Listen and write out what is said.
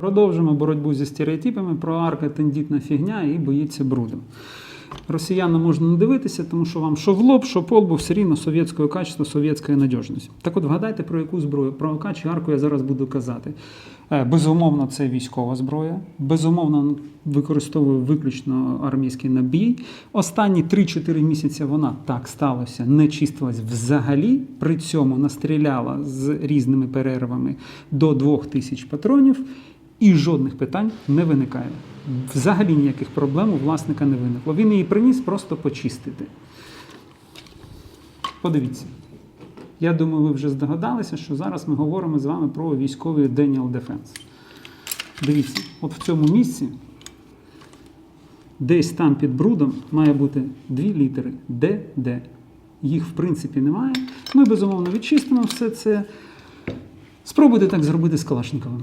Продовжимо боротьбу зі стереотипами про арка тендітна фігня і боїться бруду. Росіянам можна не дивитися, тому що вам що в лоб, що по все рівно совєтського качества, совєтська надіжність. Так от вгадайте, про яку зброю, про АК чи арку я зараз буду казати. Е, Безумовно, це військова зброя. Безумовно, використовую виключно армійський набій. Останні 3-4 місяці вона так сталося, не чистилась взагалі. При цьому настріляла з різними перервами до 2000 патронів. І жодних питань не виникає. Взагалі ніяких проблем у власника не виникло. Він її приніс просто почистити. Подивіться. Я думаю, ви вже здогадалися, що зараз ми говоримо з вами про військовий Daniel Defense. Дивіться, от в цьому місці, десь там під брудом, має бути дві літери Д, Д. Їх, в принципі, немає. Ми безумовно відчистимо все це. Спробуйте так зробити з Калашниковим.